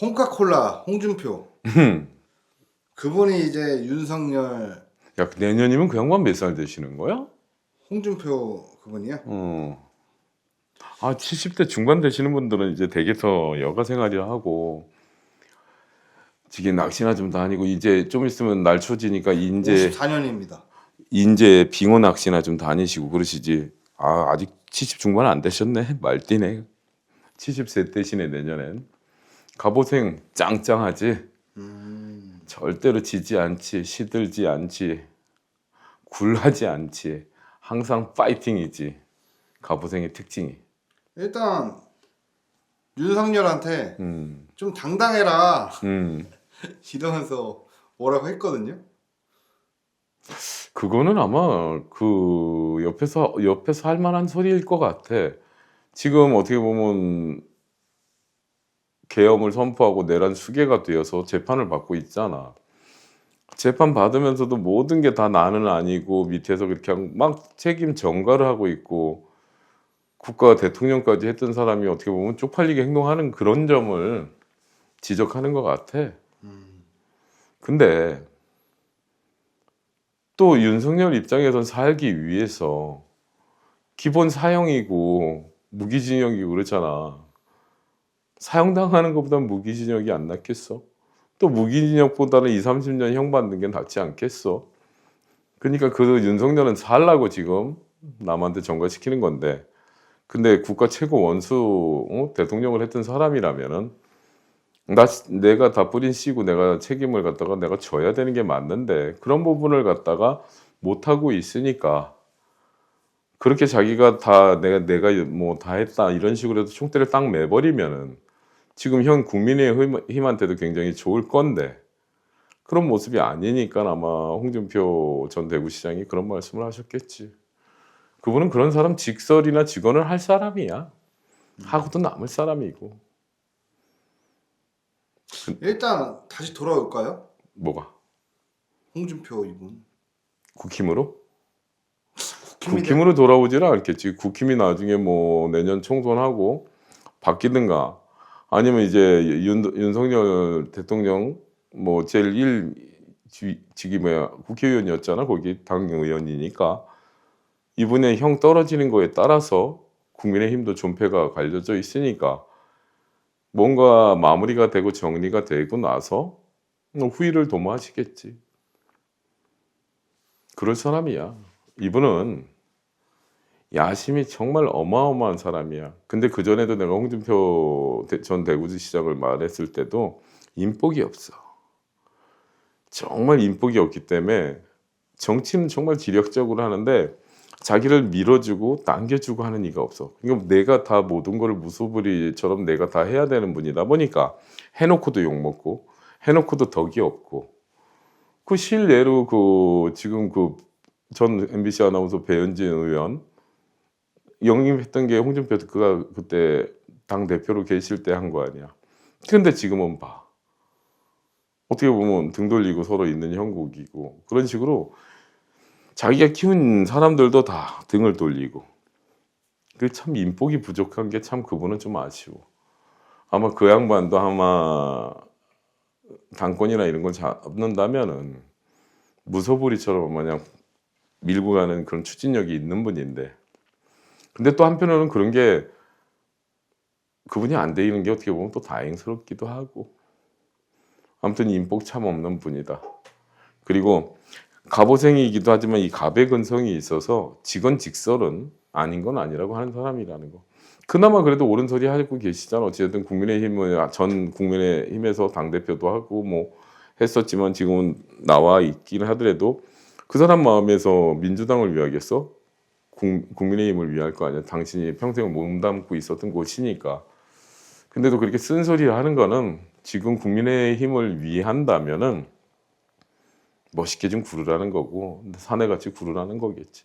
홍카콜라 홍준표 그분이 이제 윤석열 야 내년이면 그 양반 몇 살 되시는 거야? 홍준표 그분이요. 어. 아 70대 중반 되시는 분들은 이제 댁에서 여가 생활이라 하고 지금 낚시나 좀 다니고 이제 좀 있으면 날 추워지니까 인제 54년입니다. 인제 빙어 낚시나 좀 다니시고 그러시지. 아 아직 70 중반 안 되셨네. 말띠네. 70세 되시네 내년엔. 갑오생 짱짱하지. 음, 절대로 지지 않지, 시들지 않지, 굴하지 않지. 항상 파이팅이지. 갑오생의 특징이. 일단 윤석열한테 음, 좀 당당해라 음. 이러면서 뭐라고 했거든요. 그거는 아마 그 옆에서 옆에서 할 만한 소리일 것 같아. 지금 어떻게 보면 계엄을 선포하고 내란 수계가 되어서 재판을 받고 있잖아. 재판 받으면서도 모든 게 다 나는 아니고 밑에서 그렇게 막 책임 전가를 하고 있고 국가 대통령까지 했던 사람이 어떻게 보면 쪽팔리게 행동하는 그런 점을 지적하는 것 같아. 음, 근데 또 윤석열 입장에선 살기 위해서 기본 사형이고 무기징역이고 그렇잖아. 사형당하는 것보단 무기징역이 안 낫겠어? 또 무기징역보다는 2, 30년 형 받는 게 낫지 않겠어? 그러니까 그 윤석열은 살라고 지금 남한테 전가시키는 건데 근데 국가 최고 원수 어? 대통령을 했던 사람이라면은 나 내가 다 뿌린 씨고 내가 책임을 갖다가 내가 져야 되는 게 맞는데 그런 부분을 갖다가 못 하고 있으니까 그렇게 자기가 다 내가 내가 뭐 다 했다 이런 식으로 해서 총대를 딱 매버리면은 지금 현 국민의힘한테도 굉장히 좋을 건데 그런 모습이 아니니까 아마 홍준표 전 대구시장이 그런 말씀을 하셨겠지. 그분은 그런 사람 직설이나 직언을 할 사람이야. 하고도 남을 사람이고 일단 다시 돌아올까요? 뭐가 홍준표 이분. 국힘으로? 국힘이 국힘으로 돌아오지는 않겠지. 국힘이 나중에 뭐 내년 총선하고 바뀌든가 아니면 이제 윤, 윤석열 대통령 뭐 제일 1 직이 뭐야 국회의원이었잖아. 거기 당 의원이니까 이분의 형 떨어지는 거에 따라서 국민의힘도 존폐가 갈려져 있으니까 뭔가 마무리가 되고 정리가 되고 나서 뭐 후위를 도모하시겠지. 그럴 사람이야. 이분은 야심이 정말 어마어마한 사람이야. 근데 그 전에도 내가 홍준표 대- 전 대구시장을 말했을 때도 인복이 없어. 정말 인복이 없기 때문에 정치는 정말 지력적으로 하는데 자기를 밀어주고 당겨주고 하는 이가 없어. 그러니까 내가 다 모든 걸 무소불위처럼 내가 다 해야 되는 분이다 보니까 해놓고도 욕 먹고 해놓고도 덕이 없고 그 실례로 그 지금 그 전 MBC 아나운서 배현진 의원 영입했던 게 홍준표 그가 그때 당 대표로 계실 때 한 거 아니야. 근데 지금은 봐. 어떻게 보면 등 돌리고 서로 있는 형국이고 그런 식으로 자기가 키운 사람들도 다 등을 돌리고 그 참 인복이 부족한 게 참 그분은 좀 아쉬워. 아마 그 양반도 아마 당권이나 이런 걸 잡는다면은 무소불위처럼 마냥 밀고 가는 그런 추진력이 있는 분인데 근데 또 한편으로는 그런 게 그분이 안 되는 게 어떻게 보면 또 다행스럽기도 하고 아무튼 인복 참 없는 분이다. 그리고 갑오생이기도 하지만 이 갑의 근성이 있어서 직언직설은 아닌 건 아니라고 하는 사람이라는 거. 그나마 그래도 옳은 소리 하고 계시잖아. 어쨌든 국민의힘은 전 국민의힘에서 당 대표도 하고 뭐 했었지만 지금은 나와 있긴 하더라도 그 사람 마음에서 민주당을 위하겠어? 국, 국민의힘을 위할 거 아니야. 당신이 평생 몸담고 있었던 곳이니까. 근데도 그렇게 쓴소리를 하는 거는 지금 국민의힘을 위한다면은 멋있게 좀 구르라는 거고 사내같이 구르라는 거겠지.